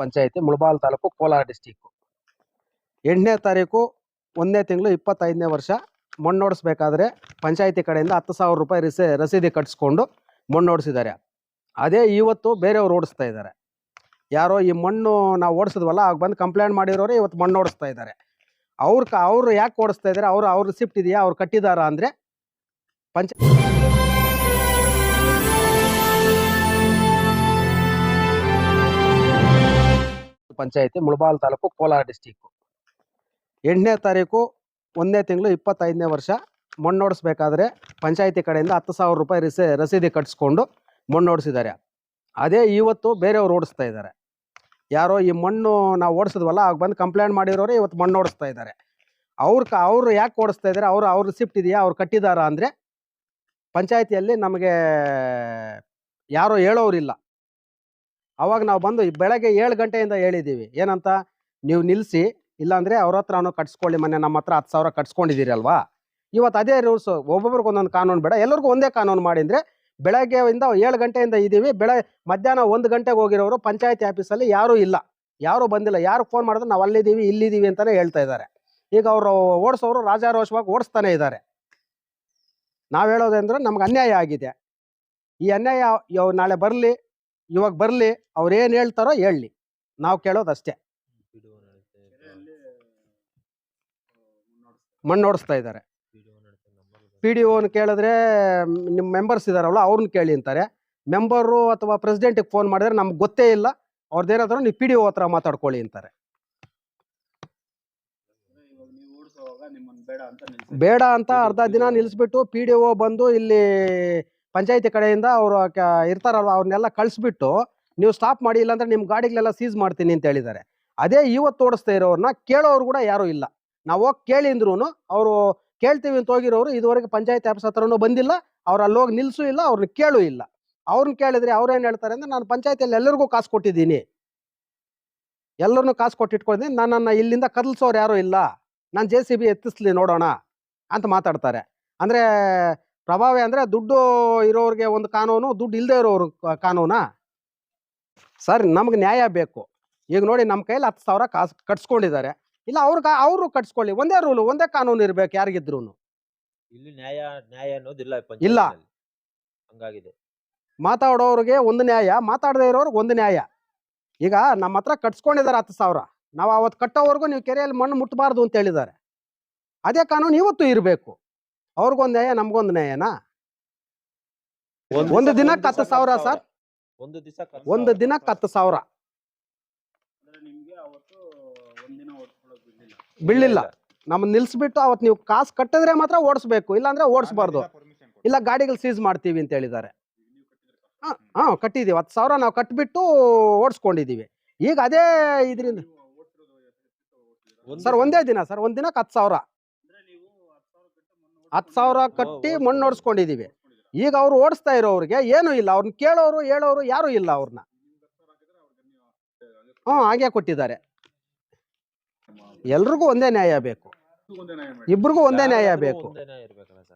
ಪಂಚಾಯತಿ Mulbagal taluk Kolar district. ಎಂಟನೇ ತಾರೀಕು ಒಂದನೇ ತಿಂಗಳು ಇಪ್ಪತ್ತೈದನೇ ವರ್ಷ. ಮಣ್ಣು ಪಂಚಾಯಿತಿ ಕಡೆಯಿಂದ ಹತ್ತು ಸಾವಿರ ರೂಪಾಯಿ ರಿಸಿ, ರಸೀದಿ ಕಟ್ಸ್ಕೊಂಡು ಮಣ್ಣು ಓಡಿಸಿದ್ದಾರೆ. ಅದೇ ಇವತ್ತು ಬೇರೆಯವ್ರು ಓಡಿಸ್ತಾ ಇದ್ದಾರೆ. ಯಾರೋ ಈ ಮಣ್ಣು ನಾವು ಓಡಿಸಿದ್ವಲ್ಲ, ಆಗ ಬಂದು ಕಂಪ್ಲೇಂಟ್ ಮಾಡಿರೋರು ಇವತ್ತು ಮಣ್ಣು ಓಡಿಸ್ತಾ ಇದ್ದಾರೆ. ಅವ್ರ ಅವರು ಅವ್ರು ಯಾಕೆ ಓಡಿಸ್ತಾ ಇದ್ದಾರೆ? ಅವರು, ಅವ್ರ ರಿಸಿಪ್ಟ್ ಇದೆಯಾ? ಅವ್ರು ಕಟ್ಟಿದಾರ ಅಂದರೆ ಪಂಚ ಪಂಚಾಯತಿ ಮುಳಬಾಲ್ ತಾಲೂಕು ಕೋಲಾರ ಡಿಸ್ಟಿಕ್ಕು. ಎಂಟನೇ ತಾರೀಕು ಒಂದನೇ ತಿಂಗಳು ಇಪ್ಪತ್ತೈದನೇ ವರ್ಷ ಮಣ್ಣು ಪಂಚಾಯಿತಿ ಕಡೆಯಿಂದ ಹತ್ತು ಸಾವಿರ ರೂಪಾಯಿ ರಿಸಿ, ರಸೀದಿ ಕಟ್ಸ್ಕೊಂಡು ಮಣ್ಣು ಓಡಿಸಿದ್ದಾರೆ. ಅದೇ ಇವತ್ತು ಬೇರೆಯವ್ರು ಓಡಿಸ್ತಾ ಇದ್ದಾರೆ. ಯಾರೋ ಈ ಮಣ್ಣು ನಾವು ಓಡಿಸಿದ್ವಲ್ಲ, ಆಗ ಬಂದು ಕಂಪ್ಲೇಂಟ್ ಮಾಡಿರೋರು ಇವತ್ತು ಮಣ್ಣು ಓಡಿಸ್ತಾ ಇದ್ದಾರೆ. ಅವ್ರ ಕ, ಅವರು ಯಾಕೆ ಓಡಿಸ್ತಾ ಇದ್ದಾರೆ? ಅವರು, ಅವ್ರ ರಿಸಿಪ್ಟ್ ಇದೆಯಾ? ಅವ್ರು ಕಟ್ಟಿದಾರಾ ಅಂದರೆ ಪಂಚಾಯತಿಯಲ್ಲಿ ನಮಗೆ ಯಾರೋ ಹೇಳೋರಿಲ್ಲ ಅವಾಗ ನಾವು ಬಂದು ಬೆಳಗ್ಗೆ ಏಳು ಗಂಟೆಯಿಂದ ಹೇಳಿದ್ದೀವಿ. ಏನಂತ? ನೀವು ನಿಲ್ಲಿಸಿ ಇಲ್ಲಾಂದರೆ ಅವ್ರ ಹತ್ರನೂ ಕಟ್ಸ್ಕೊಳ್ಳಿ ಮೊನ್ನೆ ನಮ್ಮ ಹತ್ರ ಹತ್ತು ಸಾವಿರ ಕಟ್ಸ್ಕೊಂಡಿದ್ದೀರಿ ಅಲ್ವಾ? ಇವತ್ತು ಅದೇ ರೂಲ್ಸ್, ಒಬ್ಬೊಬ್ರಿಗೆ ಒಂದೊಂದು ಕಾನೂನು ಬೇಡ. ಎಲ್ಲರಿಗೂ ಒಂದೇ ಕಾನೂನು ಮಾಡಿದರೆ ಬೆಳಗ್ಗೆಯಿಂದ ಏಳು ಗಂಟೆಯಿಂದ ಇದ್ದೀವಿ. ಬೆಳೆ, ಮಧ್ಯಾಹ್ನ ಒಂದು ಗಂಟೆಗೆ ಹೋಗಿರೋರು ಪಂಚಾಯತಿ ಆಫೀಸಲ್ಲಿ ಯಾರೂ ಇಲ್ಲ. ಯಾರೂ ಬಂದಿಲ್ಲ. ಯಾರು ಫೋನ್ ಮಾಡಿದ್ರೆ ನಾವು ಅಲ್ಲಿದ್ದೀವಿ, ಇಲ್ಲಿದ್ದೀವಿ ಅಂತಲೇ ಹೇಳ್ತಾ ಇದ್ದಾರೆ. ಈಗ ಅವರು ಓಡಿಸೋರು ರಾಜಾರೋಷವಾಗಿ ಓಡಿಸ್ತಾನೆ ಇದ್ದಾರೆ. ನಾವು ಹೇಳೋದಂದ್ರೆ ನಮ್ಗೆ ಅನ್ಯಾಯ ಆಗಿದೆ. ಈ ಅನ್ಯಾಯ ನಾಳೆ ಬರಲಿ ಇವಾಗ ಬರಲಿ, ಅವ್ರು ಏನು ಹೇಳ್ತಾರೋ ಹೇಳಲಿ. ನಾವು ಕೇಳೋದಷ್ಟೇ ಮಣ್ಣೋಡಿಸ್ತಾ ಇದ್ದಾರೆ. ಪಿ ಡಿ ಓನ್ ಕೇಳಿದ್ರೆ ನಿಮ್ಮ ಮೆಂಬರ್ಸ್ ಇದಾರಲ್ಲ ಅವ್ರನ್ನ ಕೇಳಿ ಅಂತಾರೆ. ಮೆಂಬರು ಅಥವಾ ಪ್ರೆಸಿಡೆಂಟಿಗೆ ಫೋನ್ ಮಾಡಿದ್ರೆ ನಮ್ಗೆ ಗೊತ್ತೇ ಇಲ್ಲ. ಅವ್ರದ್ದೇನಾದ್ರೂ ನೀವು ಪಿ ಡಿ ಓ ಹತ್ರ ಮಾತಾಡ್ಕೊಳ್ಳಿ ಅಂತಾರೆ. ಬೇಡ ಅಂತ ಅರ್ಧ ದಿನ ನಿಲ್ಲಿಸ್ಬಿಟ್ಟು ಪಿ ಡಿ ಓ ಬಂದು ಇಲ್ಲಿ ಪಂಚಾಯತಿ ಕಡೆಯಿಂದ ಅವರು ಇರ್ತಾರಲ್ವ ಅವ್ರನ್ನೆಲ್ಲ ಕಳಿಸ್ಬಿಟ್ಟು ನೀವು ಸ್ಟಾಪ್ ಮಾಡಿ ಇಲ್ಲಾಂದ್ರೆ ನಿಮ್ಮ ಗಾಡಿಗಳೆಲ್ಲ ಸೀಸ್ ಮಾಡ್ತೀನಿ ಅಂತ ಹೇಳಿದ್ದಾರೆ. ಅದೇ ಇವತ್ತು ಓಡಿಸ್ತಾ ಇರೋರನ್ನ ಕೇಳೋರು ಕೂಡ ಯಾರೂ ಇಲ್ಲ. ನಾವು ಹೋಗಿ ಕೇಳಿ ಅವರು ಕೇಳ್ತೀವಿ ಅಂತ ಹೋಗಿರೋರು ಇದುವರೆಗೆ ಪಂಚಾಯತ್ ಆಫೀಸ್ ಹತ್ರನೂ ಬಂದಿಲ್ಲ, ಅವ್ರು ಅಲ್ಲೋಗಿ ನಿಲ್ಲಿಸೂ ಇಲ್ಲ ಅವ್ರನ್ನ ಕೇಳೂ ಇಲ್ಲ. ಅವ್ರನ್ನ ಕೇಳಿದ್ರೆ ಅವ್ರೇನು ಹೇಳ್ತಾರೆ ಅಂದ್ರೆ ನಾನು ಪಂಚಾಯತಿಯಲ್ಲಿ ಎಲ್ಲರಿಗೂ ಕಾಸು ಕೊಟ್ಟಿದ್ದೀನಿ. ಎಲ್ಲರನ್ನೂ ಕಾಸು ಕೊಟ್ಟಿಟ್ಕೊಂಡಿದ್ದೀನಿ ನನ್ನನ್ನು ಇಲ್ಲಿಂದ ಕದಲ್ಸೋರು ಯಾರೂ ಇಲ್ಲ. ನಾನು ಜೆ ಸಿ ಬಿ ಎತ್ತಿಸ್ಲಿ ನೋಡೋಣ ಅಂತ ಮಾತಾಡ್ತಾರೆ. ಅಂದರೆ ಪ್ರಭಾವ ಅಂದರೆ ದುಡ್ಡು ಇರೋರಿಗೆ ಒಂದು ಕಾನೂನು ದುಡ್ಡು ಇಲ್ಲದೆ ಇರೋರು ಕಾನೂನಾ? ಸರ್ ನಮ್ಗೆ ನ್ಯಾಯ ಬೇಕು. ಈಗ ನೋಡಿ ನಮ್ಮ ಕೈಯಲ್ಲಿ ಹತ್ತು ಸಾವಿರ ಕಾಸು ಕಟ್ಸ್ಕೊಂಡಿದ್ದಾರೆ. ಇಲ್ಲ ಅವ್ರಿಗೆ ಅವರು ಕಟ್ಸ್ಕೊಳ್ಳಿ. ಒಂದೇ ರೂಲು ಒಂದೇ ಕಾನೂನು ಇರಬೇಕು ಯಾರಿಗಿದ್ರು ಇಲ್ಲಿ ನ್ಯಾಯ ನ್ಯಾಯ ಅನ್ನೋದಿಲ್ಲ ಇಲ್ಲ. ಹಂಗಾಗಿದೆ. ಮಾತಾಡೋರಿಗೆ ಒಂದು ನ್ಯಾಯ ಮಾತಾಡದೇ ಇರೋರ್ಗೆ ಒಂದು ನ್ಯಾಯ. ಈಗ ನಮ್ಮ ಹತ್ರ ಕಟ್ಸ್ಕೊಂಡಿದ್ದಾರೆ ಹತ್ತು ಸಾವಿರ. ನಾವು ಅವತ್ತು ಕಟ್ಟೋವರೆಗೂ ನೀವು ಕೆರೆಯಲ್ಲಿ ಮಣ್ಣು ಮುಟ್ಟಬಾರ್ದು ಅಂತ ಹೇಳಿದ್ದಾರೆ. ಅದೇ ಕಾನೂನು ಇವತ್ತು ಇರಬೇಕು. ಅವ್ರಿಗೊಂದು ನ್ಯಾಯ ನಮ್ಗೊಂದು ನ್ಯಾಯನಾ? ಒಂದು ದಿನ ದಿನಕ್ಕೆ ಹತ್ತು ಸಾವಿರ ಸರ್? ಒಂದು ದಿವಸ ಒಂದು ದಿನಕ್ಕೆ ಹತ್ತು ಸಾವಿರ. ಬೀಳಿಲ್ಲ ನಮ್ಮನ್ನ ನಿಲ್ಸ್ಬಿಟ್ಟು ಅವತ್ತು ನೀವು ಕಾಸು ಕಟ್ಟಿದ್ರೆ ಮಾತ್ರ ಓಡಿಸ್ಬೇಕು. ಇಲ್ಲಾಂದ್ರೆ ಓಡಿಸ್ಬಾರ್ದು. ಇಲ್ಲ ಗಾಡಿಗಳು ಸೀಸ್ ಮಾಡ್ತೀವಿ ಅಂತ ಹೇಳಿದ್ದಾರೆ. ಹಾಂ ಹಾಂ ಕಟ್ಟಿದ್ದೀವಿ. ಹತ್ತು ಸಾವಿರ ನಾವು ಕಟ್ಬಿಟ್ಟು ಓಡಿಸ್ಕೊಂಡಿದ್ದೀವಿ. ಈಗ ಅದೇ ಇದರಿಂದ ಸರ್ ಒಂದೇ ದಿನ ಸರ್. ಒಂದು ದಿನಕ್ಕೆ ಹತ್ತು ಸಾವಿರ. ಹತ್ತು ಸಾವಿರ ಕಟ್ಟಿ ಮಣ್ಣು ಓಡಿಸ್ಕೊಂಡಿದ್ದೀವಿ. ಈಗ ಅವ್ರು ಓಡಿಸ್ತಾ ಇರೋರಿಗೆ ಏನೂ ಇಲ್ಲ. ಅವ್ರನ್ನ ಕೇಳೋರು ಹೇಳೋರು ಯಾರೂ ಇಲ್ಲ ಅವ್ರನ್ನ ಹ್ಞೂ ಹಾಗೆ ಕೊಟ್ಟಿದ್ದಾರೆ. ಎಲ್ರಿಗೂ ಒಂದೇ ನ್ಯಾಯ ಬೇಕು. ಇಬ್ರಿಗೂ ಒಂದೇ ನ್ಯಾಯ ಬೇಕು.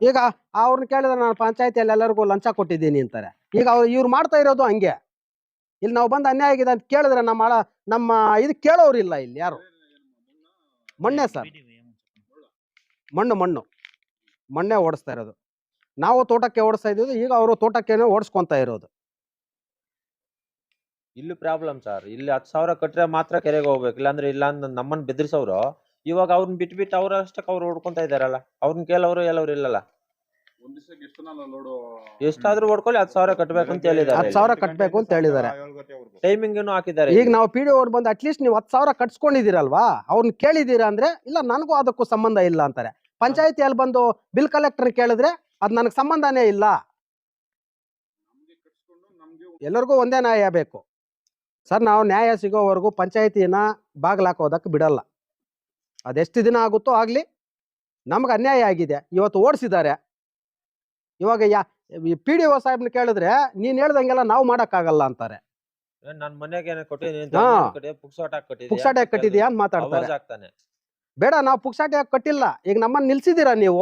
ಈಗ ಅವ್ರನ್ನ ಕೇಳಿದ್ರೆ ನಾನು ಪಂಚಾಯತಿಯಲ್ಲಿ ಎಲ್ಲರಿಗೂ ಲಂಚ ಕೊಟ್ಟಿದ್ದೀನಿ ಅಂತಾರೆ. ಈಗ ಅವ್ರು ಇವ್ರು ಮಾಡ್ತಾ ಇರೋದು ಹಂಗೆ. ಇಲ್ಲಿ ನಾವು ಬಂದು ಅನ್ಯಾಯ ಆಗಿದೆ ಅಂತ ಕೇಳಿದ್ರೆ ನಮ್ಮ ನಮ್ಮ ಇದು ಕೇಳೋರಿಲ್ಲ ಇಲ್ಲಿ ಯಾರು. ಮಣ್ಣೆ ಸರ್. ಮಣ್ಣು ಮಣ್ಣು. ಮಣ್ಣೆ ಓಡಿಸ್ತಾ ಇರೋದು. ನಾವು ತೋಟಕ್ಕೆ ಓಡಿಸ್ತಾ ಇದ್ದೀವಿ ಈಗ ಅವರು ತೋಟಕ್ಕೇನೆ ಓಡಿಸ್ಕೊಂತ ಇರೋದು. ಇಲ್ಲಿ ಪ್ರಾಬ್ಲಮ್ ಸರ್ ಇಲ್ಲಿ ಹತ್ತು ಸಾವಿರ ಕಟ್ಟರೆ ಮಾತ್ರ ಕೆರೆಗೆ ಹೋಗ್ಬೇಕು. ಇಲ್ಲಾಂದ್ರೆ ಇಲ್ಲ ಅಂದ್ ನಮ್ಮನ್ನ ಬೆದರ್ಸೋರು ಇವಾಗ ಅವ್ರನ್ನ ಬಿಟ್ಟು ಬಿಟ್ಟು ಅವ್ರ ಅಷ್ಟಕ್ಕೆ ಅವ್ರು ಹೊಡ್ಕೊತಾ ಇದಾರಲ್ಲ ಅವ್ರನ್ನ ಕೇಳೋರು ಎಲ್ಲವ್ರು ಇಲ್ಲಲ್ಲ. ಎಷ್ಟಾದ್ರೂ ಹೊಡ್ಕೊಳ್ಳಿ ಹತ್ತು ಸಾವಿರ ಕಟ್ಟಬೇಕು ಅಂತ ಹೇಳಿದ್ದಾರೆ ಹತ್ತು ಸಾವಿರ ಕಟ್ಟಬೇಕು ಅಂತ ಹೇಳಿದ್ದಾರೆ. ಟೈಮಿಂಗ್ ಏನು ಹಾಕಿದ್ದಾರೆ ಈಗ ನಾವು ಪಿ ಡಿ ಅವ್ರು ಬಂದು ಅಟ್ಲೀಸ್ಟ್ ನೀವು ಹತ್ತು ಸಾವಿರ ಕಟ್ಸ್ಕೊಂಡಿದ್ದೀರಲ್ವಾ? ಅವ್ರನ್ನ ಕೇಳಿದ್ದೀರಾ ಅಂದ್ರೆ ಇಲ್ಲ ನನಗೂ ಅದಕ್ಕೂ ಸಂಬಂಧ ಇಲ್ಲ ಅಂತಾರೆ. ಪಂಚಾಯತಿಯಲ್ಲಿ ಬಂದು ಬಿಲ್ ಕಲೆಕ್ಟರ್ ಕೇಳಿದ್ರೆ ಅದು ನನಗೆ ಸಂಬಂಧನೇ ಇಲ್ಲ. ಎಲ್ಲರಿಗೂ ಒಂದೇ ನ್ಯಾಯ ಬೇಕು. ಸರ್ ನಾವು ನ್ಯಾಯ ಸಿಗೋವರೆಗೂ ಪಂಚಾಯತಿನ ಬಾಗ್ಲಾಕೋದಕ್ಕೆ ಬಿಡಲ್ಲ. ಅದೆಷ್ಟು ದಿನ ಆಗುತ್ತೋ ಆಗಲಿ ನಮ್ಗೆ ಅನ್ಯಾಯ ಆಗಿದೆ. ಇವತ್ತು ಓಡಿಸಿದ್ದಾರೆ. ಇವಾಗ ಯಾ ಪಿ ಡಿ ಒ ಸಾಹೇಬ್ನ ಕೇಳಿದ್ರೆ ನೀನು ಹೇಳ್ದಂಗೆಲ್ಲ ನಾವು ಮಾಡೋಕ್ಕಾಗಲ್ಲ ಅಂತಾರೆ. ನನ್ನ ಮನೆಗೆ. ಪುಕ್ಸಾಟ ಕಟ್ಟಿದ್ಯಾ? ಅಂತ ಮಾತಾಡ್ತಾರೆ. ಬೇಡ ನಾವು ಪುಕ್ಸಾಟಿ ಕಟ್ಟಿಲ್ಲ. ಈಗ ನಮ್ಮನ್ನ ನಿಲ್ಸಿದೀರಾ ನೀವು?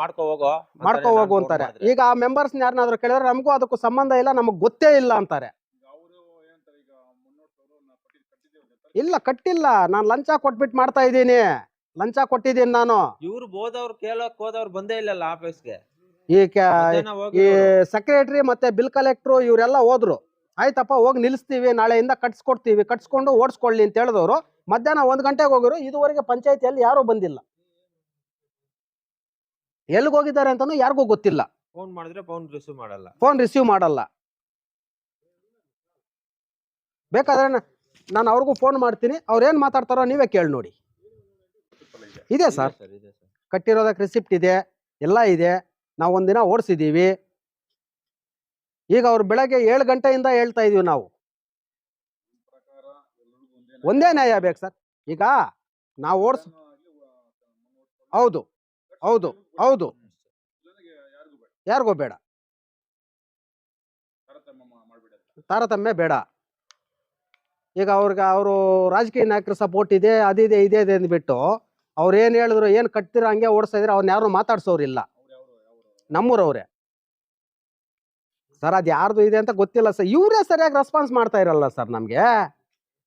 ಮಾಡ್ಕೋ ಹೋಗು ಅಂತಾರೆ. ಈಗ ಆ ಮೆಂಬರ್ಸ್ ಯಾರನ್ನಾದ್ರೂ ಕೇಳಿದ್ರೆ ನಮಗೂ ಅದಕ್ಕೂ ಸಂಬಂಧ ಇಲ್ಲ ನಮಗ್ ಗೊತ್ತೇ ಇಲ್ಲ ಅಂತಾರೆ. ಇಲ್ಲ ಕಟ್ಟಿಲ್ಲ. ನಾನ್ ಲಂಚ ಕೊಟ್ಬಿಟ್ಟು ಮಾಡ್ತಾ ಇದ್ದೀನಿ. ಲಂಚ ಕೊಟ್ಟಿದ್ದೀನಿ ನಾನು. ಇವ್ರು ಹೋದವ್ರು ಕೇಳಕ್ ಹೋದವ್ರು ಬಂದೇ ಇಲ್ಲಲ್ಲ ಆಫೀಸ್ಗೆ. ಈ ಈ ಸೆಕ್ರೆಟರಿ ಮತ್ತೆ ಬಿಲ್ ಕಲೆಕ್ಟ್ರು ಇವರೆಲ್ಲ ಹೋದ್ರು. ಆಯ್ತಪ್ಪ ಹೋಗಿ ನಿಲ್ಲಿಸ್ತೀವಿ ನಾಳೆಯಿಂದ ಕಟ್ಸ್ಕೊಡ್ತೀವಿ ಕಟ್ಸ್ಕೊಂಡು ಓಡಿಸ್ಕೊಳ್ಳಿ ಅಂತ ಹೇಳಿದವರು. ಮಧ್ಯಾಹ್ನ ಒಂದು ಗಂಟೆಗೆ ಹೋಗಿರು ಇದುವರೆಗೆ ಪಂಚಾಯತಿಯಲ್ಲಿ ಯಾರೂ ಬಂದಿಲ್ಲ. ಎಲ್ಲಿಗೆ ಹೋಗಿದ್ದಾರೆ ಅಂತಾನು ಯಾರಿಗೂ ಗೊತ್ತಿಲ್ಲ. ಫೋನ್ ಮಾಡಿದ್ರೆ ಫೋನ್ ರಿಸೀವ್ ಮಾಡಲ್ಲ. ಫೋನ್ ರಿಸೀವ್ ಮಾಡಲ್ಲ. ಬೇಕಾದ್ರೆ ನಾನು ಅವ್ರಿಗೂ ಫೋನ್ ಮಾಡ್ತೀನಿ. ಅವ್ರು ಏನು ಮಾತಾಡ್ತಾರೋ ನೀವೇ ಕೇಳಿ ನೋಡಿ. ಇದೆ ಸರ್. ಸರ್ ಇದೆ ಸರ್. ಕಟ್ಟಿರೋದಕ್ಕೆ ರಿಸಿಪ್ಟ್ ಇದೆ ಎಲ್ಲ ಇದೆ. ನಾವು ಒಂದಿನ ಓಡಿಸಿದ್ದೀವಿ ಈಗ ಅವ್ರು ಬೆಳಗ್ಗೆ ಏಳು ಗಂಟೆಯಿಂದ ಹೇಳ್ತಾ ಇದೀವಿ ನಾವು. ಒಂದೇ ನ್ಯಾಯ ಬೇಕು ಸರ್. ಈಗ ನಾವು ಓಡಿಸ್ ಹೌದು ಹೌದು ಹೌದು. ಯಾರಿಗೂ ಬೇಡ. ತಾರತಮ್ಯ ಬೇಡ. ಈಗ ಅವ್ರಿಗೆ ಅವರು ರಾಜಕೀಯ ನಾಯಕರ ಸಪೋರ್ಟ್ ಇದೆ ಅದಿದೆ ಇದೆ ಇದೆ ಅಂದ್ಬಿಟ್ಟು ಅವ್ರು ಏನು ಹೇಳಿದ್ರು, ಏನು ಕಟ್ತಿರೋ ಹಂಗೆ ಓಡಿಸ್ತಾ ಇದ್ರೆ ಅವ್ರನ್ನ ಯಾರು ಮಾತಾಡ್ಸೋರಿಲ್ಲ. ನಮ್ಮೂರವ್ರೆ. ಸರ್ ಅದು ಯಾರ್ದು ಇದೆ ಅಂತ ಗೊತ್ತಿಲ್ಲ ಸರ್ ಇವರೇ ಸರಿಯಾಗಿ ರೆಸ್ಪಾನ್ಸ್ ಮಾಡ್ತಾ ಇರಲ್ಲ ಸರ್ ನಮಗೆ.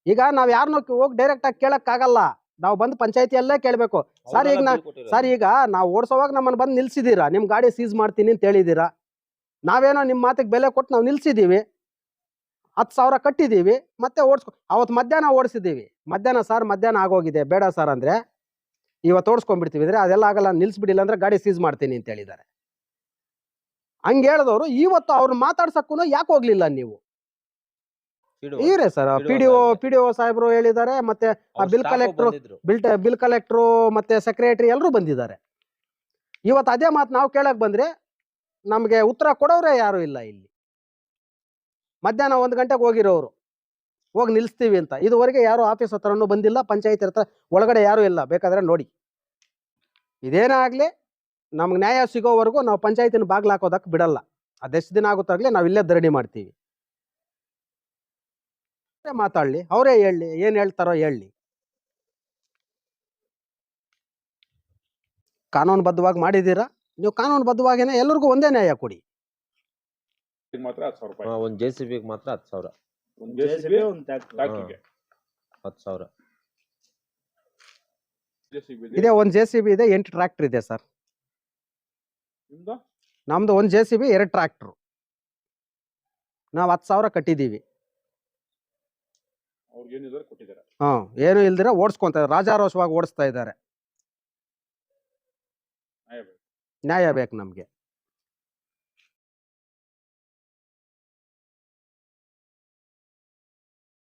ಈಗ ನಾವು ಯಾರನ್ನೂ ಹೋಗಿ ಡೈರೆಕ್ಟ್ ಆಗಿ ಕೇಳಕ್ಕಾಗಲ್ಲ. ನಾವು ಬಂದು ಪಂಚಾಯತಿಯಲ್ಲೇ ಕೇಳಬೇಕು. ಸರ್ ಈಗ ನಾ ಸರ್ ಈಗ ನಾವು ಓಡಿಸೋವಾಗ ನಮ್ಮನ್ನು ಬಂದು ನಿಲ್ಸಿದ್ದೀರಾ ನಿಮ್ಮ ಗಾಡಿ ಸೀಸ್ ಮಾಡ್ತೀನಿ ಅಂತ ಹೇಳಿದ್ದೀರಾ ನಾವೇನೋ ನಿಮ್ಮ ಮಾತಿಗೆ ಬೆಲೆ ಕೊಟ್ಟು ನಾವು ನಿಲ್ಸಿದ್ದೀವಿ ಹತ್ತು ಸಾವಿರ ಕಟ್ಟಿದ್ದೀವಿ ಮತ್ತೆ ಓಡಿಸ್ಕೊ ಅವತ್ತು ಮಧ್ಯಾಹ್ನ ಓಡಿಸಿದ್ದೀವಿ ಮಧ್ಯಾಹ್ನ ಸರ್ ಮಧ್ಯಾಹ್ನ ಆಗೋಗಿದೆ. ಬೇಡ ಸರ್ ಅಂದರೆ ಇವತ್ತು ಓಡಿಸ್ಕೊಂಡ್ಬಿಡ್ತೀವಿ. ಅಂದರೆ ಅದೆಲ್ಲ ಆಗಲ್ಲ ನಿಲ್ಸ್ಬಿಡಿಲ್ಲ ಅಂದರೆ ಗಾಡಿ ಸೀಸ್ ಮಾಡ್ತೀನಿ ಅಂತ ಹೇಳಿದ್ದಾರೆ. ಹಂಗೆ ಹೇಳಿದವರು ಇವತ್ತು ಅವ್ರನ್ನ ಮಾತಾಡ್ಸಕ್ಕೂ ಯಾಕೆ ಹೋಗ್ಲಿಲ್ಲ ನೀವು? ಇವರೇ sir P D O P D O ಸಾಹೇಬರು ಹೇಳಿದ್ದಾರೆ ಮತ್ತೆ ಆ bill collector bill bill collector ಮತ್ತೆ ಸೆಕ್ರೆಟರಿ ಎಲ್ಲರೂ ಬಂದಿದ್ದಾರೆ. ಇವತ್ತು ಅದೇ ಮಾತು ನಾವು ಕೇಳಕ್ ಬಂದ್ರೆ ನಮಗೆ ಉತ್ತರ ಕೊಡೋರೇ ಯಾರು ಇಲ್ಲ ಇಲ್ಲಿ. ಮಧ್ಯಾಹ್ನ ಒಂದು ಗಂಟೆಗೆ ಹೋಗಿರೋರು. ಹೋಗಿ ನಿಲ್ಲಿಸ್ತೀವಿ ಅಂತ. ಇದುವರೆಗೆ ಯಾರು ಆಫೀಸ್ ಹತ್ರನೂ ಬಂದಿಲ್ಲ ಪಂಚಾಯತ್ ಹತ್ರ ಒಳಗಡೆ ಯಾರು ಇಲ್ಲ. ಬೇಕಾದ್ರೆ ನೋಡಿ. ಇದೇನೇ ಆಗಲಿ ನಮ್ಗೆ ನ್ಯಾಯ ಸಿಗೋವರೆಗೂ ನಾವು ಪಂಚಾಯತಿನ ಬಾಗ್ಲು ಹಾಕೋದಕ್ಕೆ ಬಿಡಲ್ಲ. ಅದೆಷ್ಟು ದಿನ ಆಗುತ್ತಾಗಲೇ ನಾವು ಇಲ್ಲೇ ಧರಣಿ ಮಾಡ್ತೀವಿ. ಮಾತಾಡಲಿ ಅವರೇ ಹೇಳಿ ಏನು ಹೇಳ್ತಾರೋ ಹೇಳಿ. ಕಾನೂನುಬದ್ಧವಾಗಿ ಮಾಡಿದ್ದೀರಾ? ನೀವು ಕಾನೂನುಬದ್ಧವಾಗೇನೆ ಎಲ್ಲರಿಗೂ ಒಂದೇ ನ್ಯಾಯ ಕೊಡಿ. ಇದಕ್ಕೆ ಮಾತ್ರ ಹತ್ತು ಸಾವಿರ ರೂಪಾಯಿ. ಒಂದ್ ಜೆ ಸಿ ಬಿಗೆ ಮಾತ್ರ ಹತ್ತು ಸಾವಿರ. ಒಂದು JCB, ಟ್ರ್ಯಾಕ್ಟರ್ಗೆ. ಹತ್ತು ಸಾವಿರ. ಇದೆ ಒಂದು ಜೆ ಸಿ ಬಿ ಇದೆ ಎಂಟು ಟ್ರ್ಯಾಕ್ಟರ್ ಇದೆ ಸರ್. ನಿಮ್ದು? ನಮ್ದು ಒಂದು ಜೆ ಸಿ ಬಿ ಎರಡು ಟ್ರ್ಯಾಕ್ಟ್ರು ನಾವು ಹತ್ತು ಸಾವಿರ ಕಟ್ಟಿದ್ದೀವಿ ಕೊಟ್ಟಿದ್ದಾರೆ? ಹಾಂ ಏನು ಇಲ್ದಿರ ಓಡಿಸ್ಕೊಂತ ರಾಜಾರೋಷವಾಗಿ ಓಡಿಸ್ತಾ ಇದ್ದಾರೆ. ನ್ಯಾಯ ಬೇಕು ನಮಗೆ.